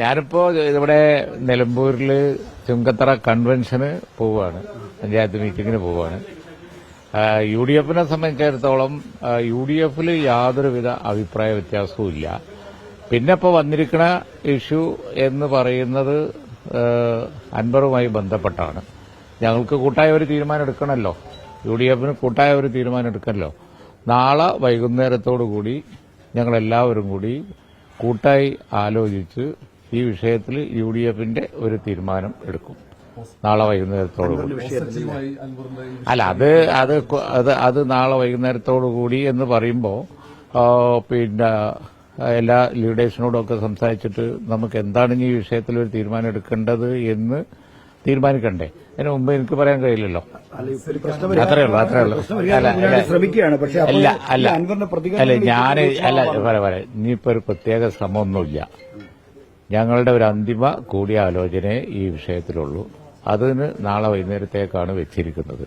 ഞാനിപ്പോ ഇവിടെ നിലമ്പൂരിൽ ചുങ്കത്തറ കൺവെൻഷന് പോവുകയാണ് പഞ്ചായത്ത് മീറ്റിംഗിന് പോവുകയാണ് യു ഡി എഫിനെ സംബന്ധിച്ചിടത്തോളം യു ഡി എഫിൽ യാതൊരുവിധ അഭിപ്രായ വ്യത്യാസവും ഇല്ല. പിന്നെ ഇപ്പോൾ വന്നിരിക്കുന്ന ഇഷ്യൂ എന്ന് പറയുന്നത് അൻവറുമായി ബന്ധപ്പെട്ടാണ്. ഞങ്ങൾക്ക് കൂട്ടായ ഒരു തീരുമാനം എടുക്കണമല്ലോ യു ഡി എഫിന് കൂട്ടായ ഒരു തീരുമാനം എടുക്കണമല്ലോ നാളെ വൈകുന്നേരത്തോടു കൂടി ഞങ്ങളെല്ലാവരും കൂടി കൂട്ടായി ആലോചിച്ച് ഈ വിഷയത്തിൽ യു ഡി എഫിന്റെ ഒരു തീരുമാനം എടുക്കും. നാളെ വൈകുന്നേരത്തോടു കൂടി. പോസിറ്റീവായി അൻവറിന്റെ ഈ അല്ല അത് അത് അത് അത് നാളെ വൈകുന്നേരത്തോടുകൂടി എന്ന് പറയുമ്പോൾ പിന്നെ എല്ലാ ലീഡേഴ്സിനോടൊക്കെ സംസാരിച്ചിട്ട് നമുക്ക് എന്താണ് ഈ വിഷയത്തിൽ ഒരു തീരുമാനം എടുക്കേണ്ടത് എന്ന് തീരുമാനിക്കണ്ടേ? അതിന് മുമ്പ് എനിക്ക് പറയാൻ കഴിയില്ലല്ലോ. അത്രേ ഉള്ളൂ അത്രേ ഉള്ളൂ. അല്ല അല്ല. അല്ല അല്ല. പ്രതികരണം അല്ല ഞാൻ അല്ല പറ പറയാം ഇനിയിപ്പോ ഒരു പ്രത്യേക ശ്രമമൊന്നുമില്ല. ഞങ്ങളുടെ ഒരു അന്തിമ കൂടിയാലോചനയെ ഈ വിഷയത്തിലുള്ളൂ. അതിന് നാളെ വൈകുന്നേരത്തേക്കാണ് വെച്ചിരിക്കുന്നത്.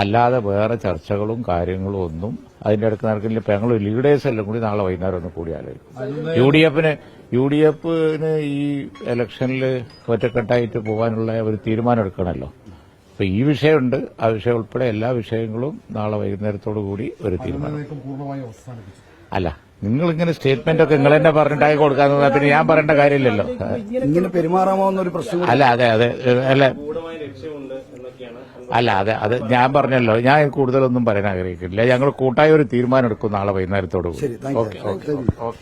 അല്ലാതെ വേറെ ചർച്ചകളും കാര്യങ്ങളും ഒന്നും അതിന്റെ അടുത്ത് നടക്കില്ല. ഇപ്പൊ ഞങ്ങൾ ലീഡേഴ്സ് എല്ലാം കൂടി നാളെ വൈകുന്നേരം ഒന്ന് കൂടിയാലോചിക്കും. യു ഡി എഫിന് യു ഡി എഫിന് ഈ ഇലക്ഷനിൽ ഒറ്റക്കെട്ടായിട്ട് പോകാനുള്ള ഒരു തീരുമാനം എടുക്കണമല്ലോ അപ്പൊ ഈ വിഷയമുണ്ട്. ആ വിഷയം ഉൾപ്പെടെ എല്ലാ വിഷയങ്ങളും നാളെ വൈകുന്നേരത്തോടു കൂടി ഒരു തീരുമാനം. അല്ല നിങ്ങൾ ഇങ്ങനെ സ്റ്റേറ്റ്മെന്റ് ഒക്കെ നിങ്ങൾ തന്നെ പറഞ്ഞിട്ടായി കൊടുക്കാന്ന് പറഞ്ഞാൽ പിന്നെ ഞാൻ പറയേണ്ട കാര്യമില്ലല്ലോ. ഇങ്ങനെ പെരുമാറാമോ എന്നൊരു പ്രശ്നം അല്ല അതെ അതെ അല്ല. അല്ല അതെ അത് ഞാൻ പറഞ്ഞല്ലോ. ഞാൻ കൂടുതലൊന്നും പറയാൻ ആഗ്രഹിക്കുന്നില്ല. ഞങ്ങൾ കൂട്ടായ ഒരു തീരുമാനം എടുക്കും നാളെ വൈകുന്നേരത്തോട് കൂടി. Okay okay okay.